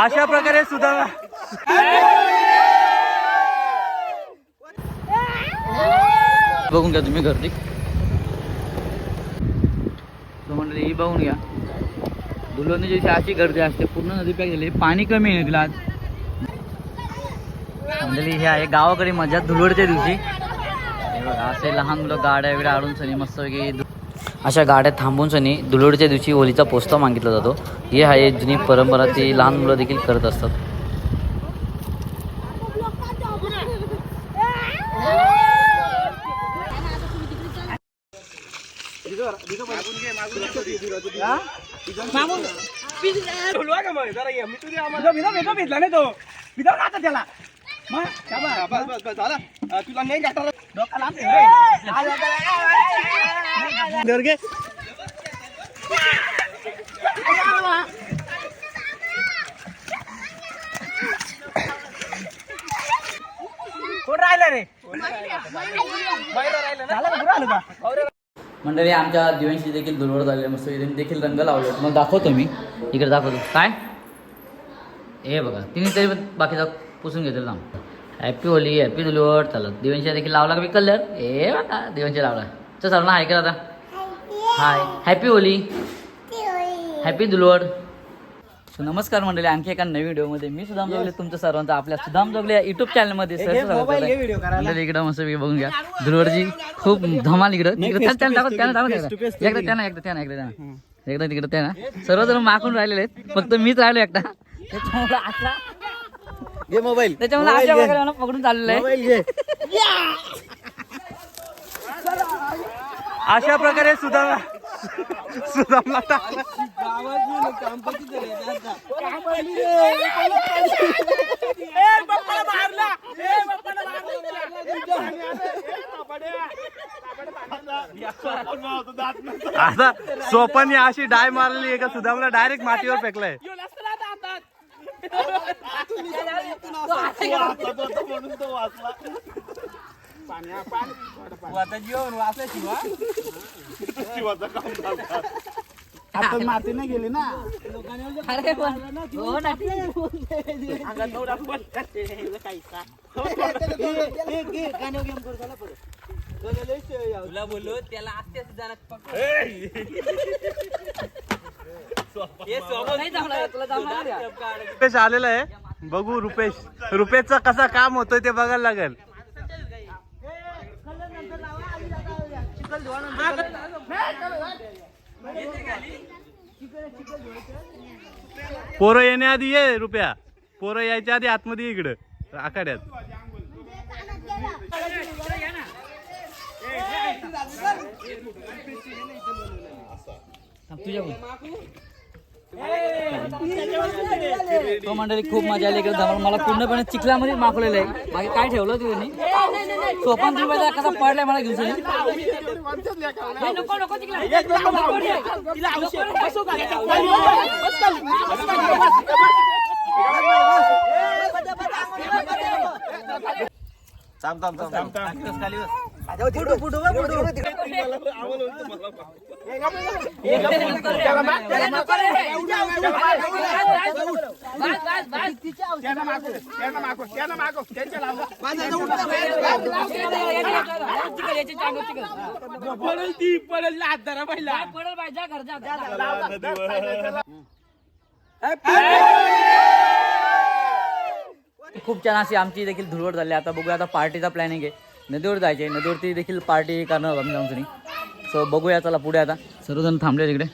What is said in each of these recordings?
अशा प्रकारे सुद्धा बघून घ्या तुम्ही गर्दी. तो मंडळी ही बघून घ्या. दुलोनी दिवशी अशी गर्दी असते पूर्ण नदी पॅक झाली. पाणी कमी आहे तिला आज. मंडळी हे आहे गावाकडे मजा धुलवडच्या दिवशी. हे बघा असे लहान मुलं गाड्या वगैरे आडून सनी मस्त अशा गाड्या थांबून सनी धुलवडच्या दिवशी होलीचा पोस्ता मागितला जातो. ही आहे जुनी परंपरा ती लहान मुलं देखील करत असतात. त्याला तुला नाही गाठाला कोण राहिलं रे? मंडळी आमच्या दिव्यांशी देखील दुर्वड झाले मस्त इथे देखील रंग लावले मग दाखवतो मी. इकडे दाखवतो. काय? हे बघा. तिने तरी बाकीचा पुसून घेतलं ना हॅपी होली हॅपी दुलवड चालत. दिव्यांशी देखील लावला का मी कलर हे बघा दिव्यांशी लावला. चल सर ना ऐकलं आता. Hi. Happy Holi happy Dhulwad. नमस्कार मंडळी आणखी एका नवीन व्हिडिओमध्ये मी सुदाम जोगले तुमचं सर्वांचं आपल्या सुदाम जोगले युट्यूब चॅनलमध्ये. मंडळी इकडं मस्त बघून घ्या. दुलवडची खूप धमाल इकडं. to face एकदा त्यांना एकदा त्यांना एकदा त्यांना एकदा तिकडे त्यांना सर्वजण मागून राहिलेले आहेत. फक्त मीच राहिलो एकटा. त्याच्यामुळे आता घे मोबाईल त्याच्यामुळे पकडून चाललेलं आहे. अशा प्रकारे सुद्धा सुदामला आता सोपानी अशी डाय मारली का सुदामला डायरेक्ट मातीवर फेकलाय. आता जीवन वाचलं शिवा आता माती नाही गेली ना. अरे पण हो ना. तुला बोललो त्याला जमणार का? रुपेश आलेला आहे. बघू रुपेश. रुपेशचा कसा काम होतोय ते बघायला लागेल. पोरं येण्याआधी ये रुपया. पोरं यायच्या आधी आतमध्ये इकडं. आखाड्यात. तुझ्या तो मंडळी खूप मजा आली इकडे जवळ मला पूर्णपणे चिखलामध्ये माखवलेलं आहे. बाकी काय ठेवलं तुम्ही सोपान रुपयाचा कसा पडलाय मला घेऊन सनी. नाही, नको पडेल बाई, जा घर, जा, जा, जा. खूप छान अशी आमची देखील धुळवड झाली. आता बघूया आता पार्टीचा प्लॅनिंग आहे. नदीवर जायचे. नदीवरती देखील पार्टी करणार आम्ही जाऊन. सनी सो बघूया चला पुढे आता. सर्वजण थांबले तिकडे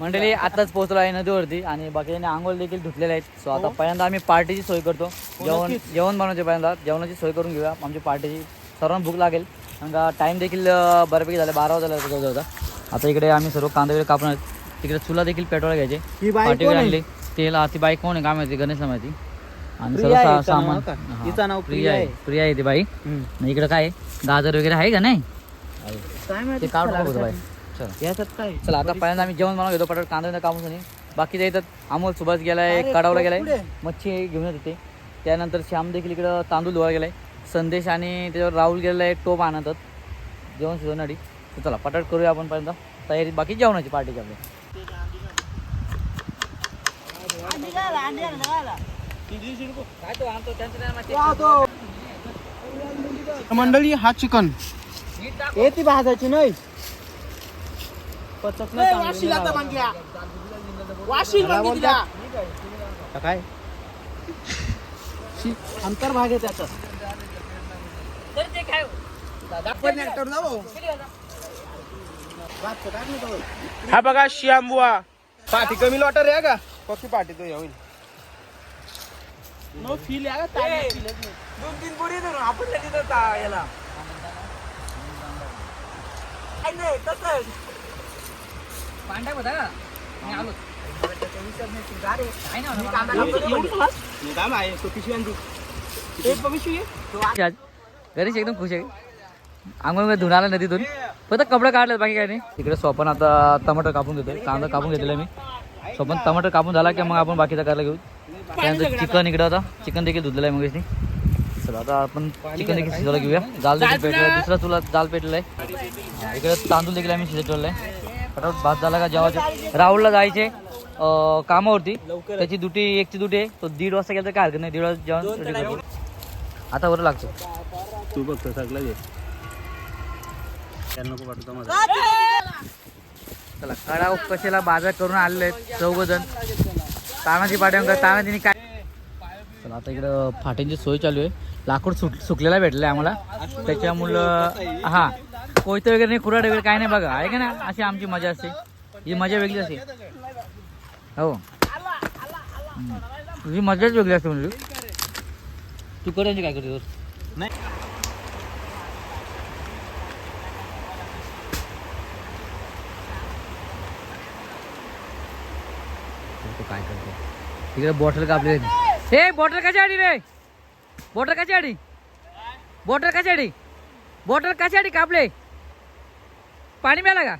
मंडळी आताच पोहोचलो आहे नदीवरती आणि बाकीच्यांनी आंघोळ देखील धुतलेले आहेत. सो आता पहिल्यांदा आम्ही पार्टीची सोय करतो. जेवण जेवण बनवायचे पहिल्यांदा. जेवणाची सोय करून घेऊया. आमची पार्टीची सर्वांना भूक लागेल. कारण का टाईम देखील बऱ्यापैकी झाला. बारा वाजता जवळ होता आता. इकडे आम्ही सर्व कांदे वगैरे कापणार. तिकडे चुला देखील पेट्रोल घ्यायचे. पार्टी? आणली. तेल ती बाईक कोण आहे? काय माहिती? गणेशला माहिती. आणि प्रिया सा- आहे, हिचं नाव सामान. का? हा, हिचं नाव प्रिया प्रिया आहे. आहे. प्रिया आहे ती बाई. आणि इकडे काय आहे? गाजर वगैरे आहे का नाही? काय ते माहिती काढून बाई. चला. याच्यात काय? चला आता पहिल्यांदा आम्ही जेवण बनवून घेतो पटापट कांदा कापून नाही बाकीच्या येतात अमोल सुभाष गेलाय अरे, कडावला गेलाय पुढे. मच्छी घेऊन येत होते. त्यानंतर श्याम देखील इकडं तांदूळ धुवायला गेलाय. संदेश आणि त्याच्यावर राहुल गेलेला आहे टोप आणतात. जेवण शिजवण्यासाठी तर चला पटाट करूया आपण पर्यंत तयारी बाकी जेवणाची पार्टीची आपली मंडळी हा चिकन. हे ती भाजायची नाही. पचत काय? अंतर भाग आहे त्याचा हा बघा शियामबुआ पाठी कमी लॉटर आहे का? पक्की पाठी तो होईल नो फील आहे का दोन तीन पोरी धरून आपण याला. काय नाही तसंच. पांड्या का मी आलो. काम आहे तो पिशवी आणतो. एक पिशवी आहे? आज गणेश एकदम खुश आहे. आंघोळ धुवून आला नदीतून. फक्त कपडे काढले बाकी काय नाही. तिकडे स्वपन आता टमाटर कापून घेतोय. कांदा कापून घेतलेला मी. स्वपन टमाटर कापून झाला की मग आपण बाकीचा करायला घेऊ? त्यानंतर चिकन इकडं आता? चिकन देखील धुतलेलं आहे मग चला आता आपण चिकन देखील शिजवायला घेऊया. जाल देखील पेटलेला आहे. दुसरा तुला जाल पेटलेला आहे. इकडे तांदूळ देखील आम्ही शिजत ठेवलेला आहे. फटाफट भात झाला का जेवायचे? राहुलला जायचे कामावरती. त्याची दुटी एकची दुटी आहे. तो दीड वाजता गेला तर काय हरकत नाही. दीड वाजता जेवण. आता बरं लागतो. तू बघतो सगळं घे त्याला नको वाटतं मला. चला कडाव कशाला बाजार करून आलेले आहेत चौघ जण तानाजी पाट्यांकर तानाजीने काय चला आता इकडं फाट्यांची सोय चालू आहे. लाकूड सुट सुकलेला भेटलं आहे आम्हाला. त्याच्यामुळं हा. कोयतं वगैरे नाही कुराड वगैरे काय नाही बघा. आहे का ना अशी आमची मजा असते. ही मजा वेगळी असते. हो. तुझी मजाच वेगळी असते म्हणजे. तू करायची काय करते नाही. तो काय करतो? तिकडे बॉटल कापले हे बॉटल कशी आडी रे? बॉटल कशी आडी बॉटल कशी आडी बॉटल कशी आडी कापले? पाणी मिळालं का?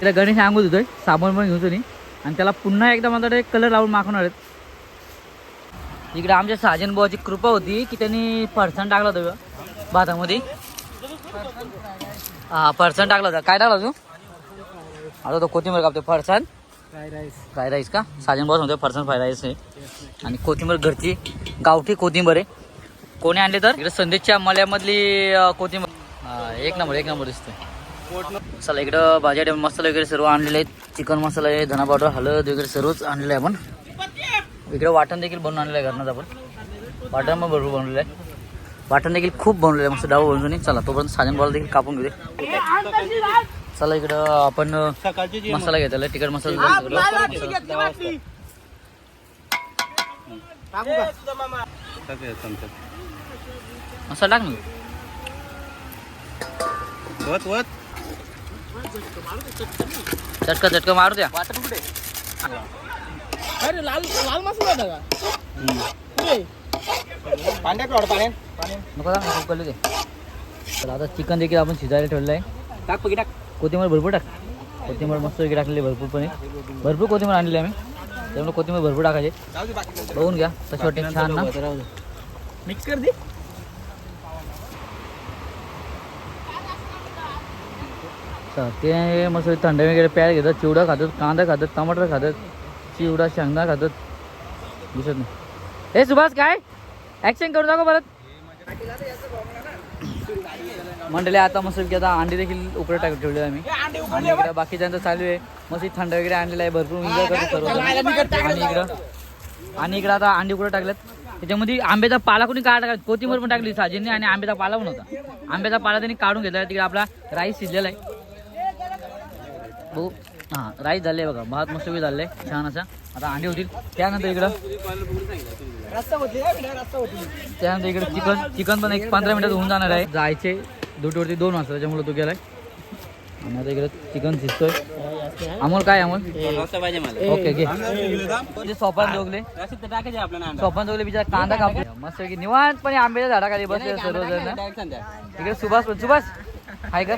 तिला गणेश आंघोळ धुतोय साबण पण घेऊन आणि त्याला पुन्हा एकदा मला कलर लावून माखवणार आहेत. इकडे आमच्या साजन बुवाची कृपा होती की त्यांनी फरसाण टाकला होता भातामध्ये. हा फरसाण टाकला होता. काय टाकला तू? आता तो कोथिंबीर कापतो फरसाण? Fry rice. फ्राय राईस का? साजन बॉस म्हणतो फरसाण फ्राय राईस आहे आणि कोथिंबीर घरची. गावठी कोथिंबीर आहे. कोणी आणली तर? इकडे संदेशच्या मल्यामधली कोथिंबीर. एक नंबर एक नंबर दिसतोय. चला इकडं भाज्या मसाला वगैरे सर्व आणलेले आहेत. चिकन मसाला आहे धना पावडर हळद वगैरे सर्वच आणलेलं आहे आपण. इकडे वाटण देखील बनवून आणलेलं आहे घरनाच आपण. वाटण पण भरपूर बनवलेलं आहे. वाटण देखील खूप बनवलेलं आहे. मस्त डाव बनवून चला तोपर्यंत साजन बॉल देखील कापून घेऊ चला इकडं आपण मसाला आहे. तिखट मसाला मसाला- टाकू ना. चटका चटका मारू द्या. वाटण कुठे? अरे लाल लाल मसाला होता का? पाण्यात पाण्यात नको कळू दे. तर आता चिकन देखील आपण शिजायला ठेवलेलं आहे. टाक पकी टाक. कोथिंबीर भरपूर टाक. कोथिंबीर मस्त वगैरे टाकलेली आहे भरपूरपणे भरपूर कोथिंबीर आणलेली आम्ही. त्यामुळे कोथिंबीर भरपूर टाकायचे बघून घ्या तशी वाटते छान ना? मिक्स कर दे. ते मस्त थंड वगैरे प्यायला घेतात चिवडा खातात कांदा खातात टमाटर खातात चिवडा शेंगदा खातात. दिसत नाही. हे सुभाष काय? ॲक्शन करू दाखव परत. मंडळी आता मस्त की आता अंडी देखील उकडे टाकून ठेवले आम्ही. आणि इकडं बाकीच्यांचं चालू आहे. मस्त थंड वगैरे आणलेलं आहे भरपूर एन्जॉय करतो सर्व आणि इकडं आणि इकडं आता अंडी उकडे टाकल्यात त्याच्यामध्ये आंब्याचा पाला कोणी काढा टाकला? कोथिंबीर पण टाकली साजेने आणि आंब्याचा पाला पण होता. आंब्याचा पाला त्यांनी काढून घेतला. तिकडे आपला राईस शिजलेला आहे. हां राईस झाले बघा भात मस्त झाले छान असा. आता अंडे होतील. त्यानंतर इकडं त्यानंतर इकडे चिकन चिकन पण एक पंधरा मिनिटात होऊन जाणार आहे. जायचे दुटवरती दोन वाजता त्याच्यामुळे तो गेलाय. आणि आता इकडे चिकन शिजतोय. अमोल काय अमोल? पाहिजे ओके. घे म्हणजे सोपान जोगले सोपान जोगले बिचारा कांदा कापले मस्त की निवांतपणे आंब्याच्या झाडाखाली बसले सर्वजण. इकडे सुभाष सुभाष हाय का?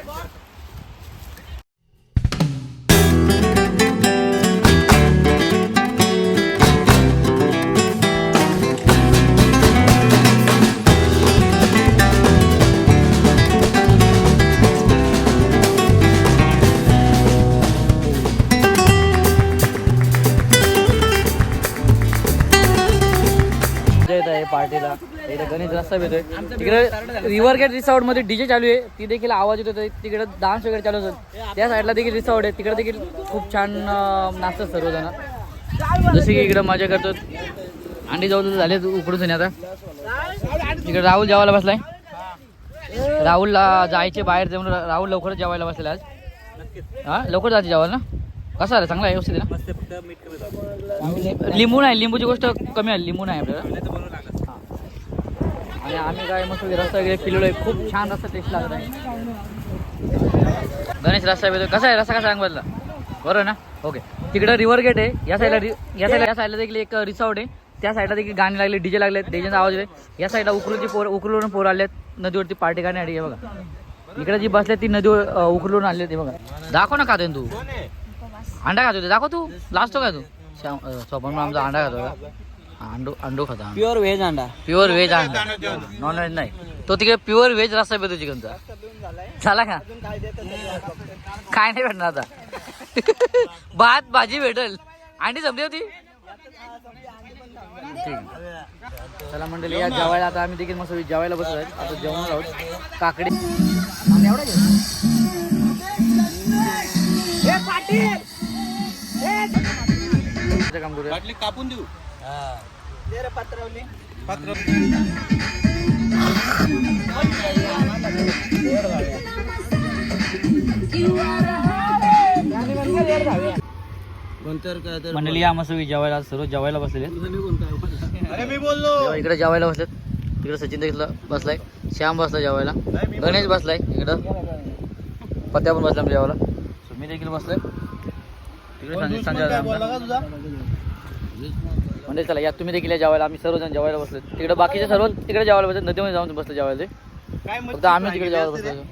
गणेश रस्ता येतोय. तिकडे रिव्हर गेट रिसॉर्टमध्ये डीजे चालू आहे. ती देखील आवाज येतो तिकडे डान्स वगैरे चालू असतात त्या साईडला देखील रिसॉर्ट आहे. तिकडे देखील खूप छान नाचतात सर्वजण. जसे की इकडे मजा करतात. अंडी जवळ झाले उकडून आता. इकडे राहुल जेवायला बसलाय. राहुलला जायचे बाहेर जाऊन राहुल लवकरच जेवायला बसलेला आज. हा? लवकर जायचे जेवायला ना? कसा आहे चांगला आहे व्यवस्थित ना? लिंबू नाही लिंबूची गोष्ट कमी आहे. लिंबू नाही आपल्याला. आणि आम्ही काय मस्त रस्ता वगैरे पिलेलो आहे. खूप छान रस्ता टेस्ट लागत आहे गणेश रस्ता येतो कसा आहे? रस्ता कसा सांग बदला बरोबर ना? ओके तिकडं रिव्हर गेट आहे. या साईडला या साईडला या साईडला देखील एक रिसॉर्ट आहे. त्या साईडला देखील गाणी लागले डीजे लागले डीजेचा आवाज आहे या साईडला उकलूची पोर उकलून पोर आले नदीवरती पार्टी गाण्यासाठी हे बघा. इकडे जी बसले ती नदीवर अं, उकलून आले ते बघा. दाखव ना खातोय तू. अंडा खातो दाखव तू. लाजतो का तू? श्याम स्वप्न आमचा अंडा खातो का अंडू अंडू खाता प्युअर व्हेज अंडा. प्युअर व्हेज अंडा. नॉन व्हेज नाही. तो तिकडे प्युअर व्हेज रस्ता भेटतो चिकनचा झाला का? काय नाही भेटणार आता. भात भाजी भेटल. अंडी संपली होती. चला मंडळी या जेवायला आता आम्ही देखील मस्त जेवायला बसलो आहेत आता जेवण आहोत. काकडी. काम करूया. कापून देऊ. मंडळी या मस्त जेवायला सर्व जेवायला बसलेले आहेत. अरे मी बोललो. जेव्हा इकडे जेवायला बसलेत तिकडे सचिन देखील बसलाय श्याम बसलाय जेवायला गणेश बसलाय इकडं. पत्या पण बसला जेवायला. So, मी देखील बसलोय. तिकडे संजय संजय म्हणजे चला या तुम्ही देखील जेवायला आम्ही सर्वजण जेवायला बसलो तिकडे बाकीचे सर्व तिकडे जेवायला बसले नदीमध्ये जाऊन बसले जेवायला फक्त आम्ही तिकडे जेवायला बसलो.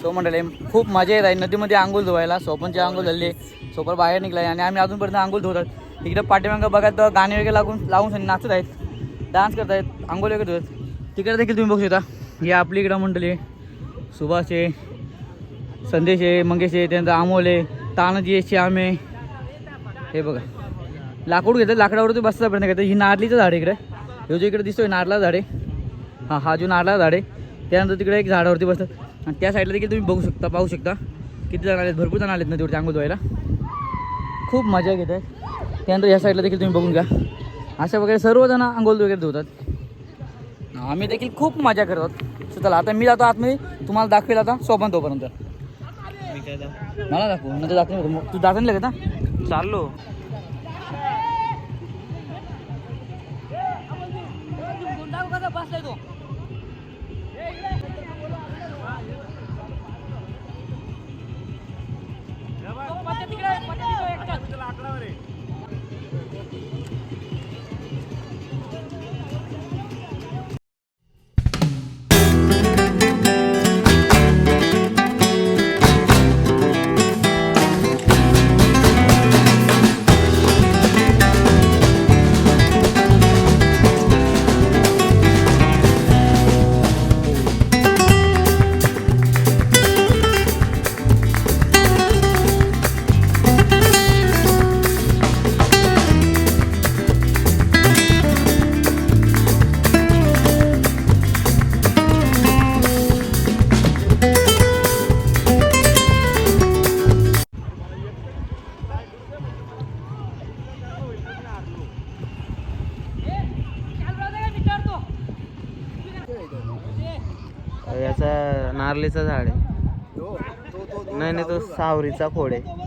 सो मंडळी खूप मजा येत आहे. नदीमध्ये आंघोळ धुवायला. सोपनची आंघोळ झाली. सोपर बाहेर निघलाय आणि आम्ही अजूनपर्यंत आंघोळ धुवतात इकडे पाठीमागं बघा तर गाणे वगैरे लागून लावून नाचत आहेत. डान्स करत आहेत. आंघोळ वगैरे धुवत तिकडे देखील तुम्ही बघू शकता. हे आपली इकडं मंडळी. सुभाष आहे संदेश आहे मंगेश आहे त्यानंतर अमोल आहे तानाजी आहे श्याम आहे. हे बघा. लाकूड घेतात. लाकडावरती बसता प्रयत्न करतात ही नारलीचं झाड आहे इकडे. हे जो इकडे दिसतोय नारला झाड आहे. हा हा जो नारळा झाड. आहे त्यानंतर तिकडे एक झाडावरती बसतात आणि त्या साईडला देखील तुम्ही बघू शकता पाहू शकता. किती जण आलेत भरपूर जण आलेत नदीवरती आंघोळ धुवायला. खूप मजा घेत आहेत. त्यानंतर या साईडला देखील तुम्ही बघून घ्या. अशा वगैरे सर्वजण आंघोळ वगैरे धुतात. आम्ही देखील खूप मजा करतात चला आता मी जातो आतमध्ये. तुम्हाला दाखवेल आता सोबत तोपर्यंत. मला दाखवू. नंतर दाखव तू दाखवून लगेच ना? चाललो. नारलीचा झाड आहे. नाही नाही तो सावरीचा खोड आहे.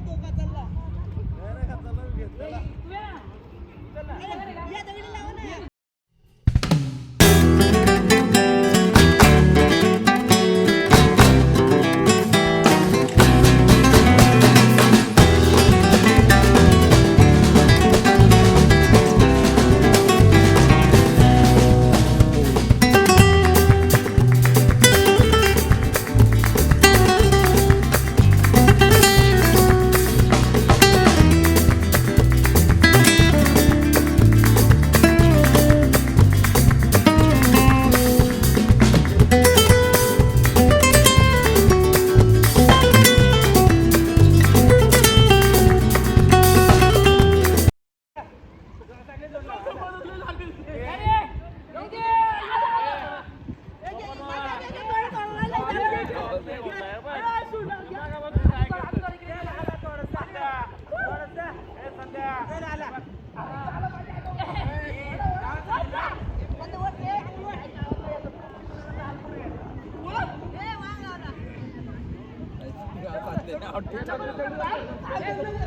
Thank you.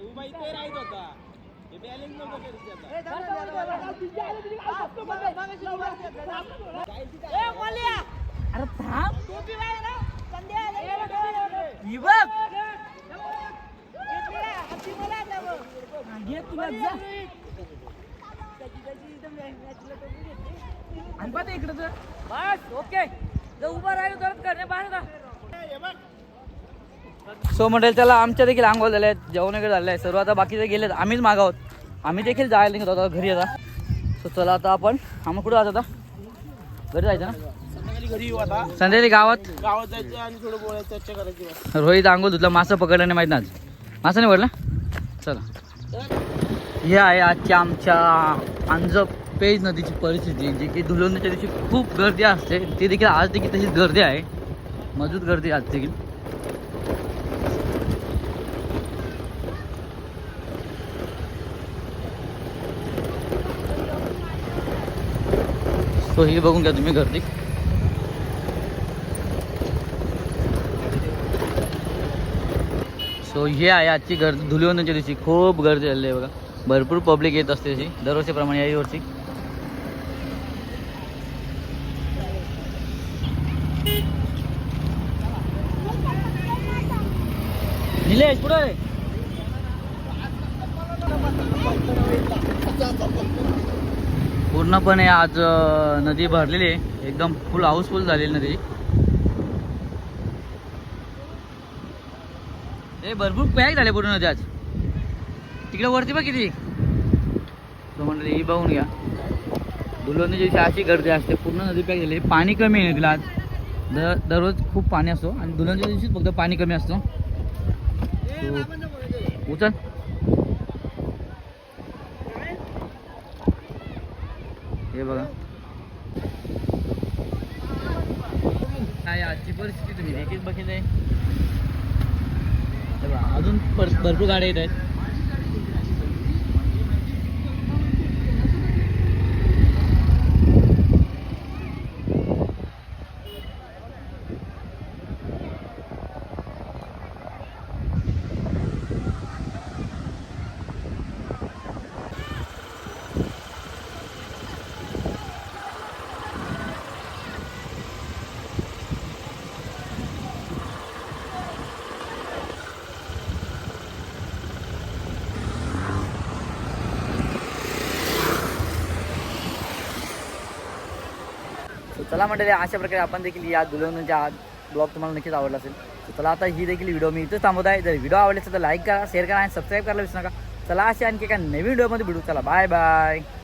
उभा इथे राहत होता. हे बॅलन्स नव्हतं करीत त्याचा. अरे थांब. ही बघ. घे तुला जा. आणि पाहते इकडं तर बस ओके. जर उभा राहिलो तर करणे बाहेर सो मंडळी त्याला आमच्या देखील आंघोळ झाल्या आहेत जेवण वगैरे झालं आहे. सर्व आता बाकीचे गेलेत आम्हीच मागावत आम्ही देखील जायला निघतो आता घरी आता. सो चला आता आपण आम्हाला कुठं जात आता? घरी जायचं ना? संध्याकाळी गावात? गावात जायचं आणि थोडं बोलायचं चर्चा करायची बस. रोहित आंघोळ धुतला मासा पकडला नाही माहीत ना आज. मासा नाही पडला चला. हे आहे आजच्या आमच्या अंजप पेज नदीची परिस्थिती जी की धुलवण्याच्या दिवशी खूप गर्दी असते. ती देखील आज देखील तशीच गर्दी आहे. मजबूत गर्दी आज देखील. सो ही बघून घ्या तुम्ही गर्दी. सो हे आहे आजची गर्दी. धुलीवंदनच्या दिवशी खूप गर्दी झालेली आहे बघा. भरपूर पब्लिक येत असते अशी. दरवर्षीप्रमाणे याही वर्षी. निलेश पुढे पूर्णपणे आज नदी भरलेली आहे. एकदम फुल हाऊसफुल झालेली नदी. ए भरपूर पॅक झाले पूर्ण नदी आज. तिकडे वरती बघ किती. तो म्हणलं ही बघून घ्या. दुलवंदीच्या दिवशी अशी गर्दी असते पूर्ण नदी पॅक झाली. पाणी कमी आहे नदीला आज. दर दररोज खूप पाणी असतो. आणि दुलवंदीच्या दिवशीच फक्त पाणी कमी असतो. उचल. हे बघा. काय आजची परिस्थिती तुम्ही देखील बघितली बघा, अजून भर- भरपूर गाड्या येत आहेत. चला मंडळी अशा प्रकारे आपण देखील या दुलवणीच्या ब्लॉग तुम्हाला नक्कीच आवडला असेल. तर चला आता ही देखील व्हिडिओ मी इथंच थांबत आहे. जर व्हिडिओ आवडले असेल तर लाईक करा शेअर करा आणि सबस्क्राईब करायला विसरू नका. चला असे आणखी एका नवीन व्हिडिओमध्ये भेटू. चला बाय बाय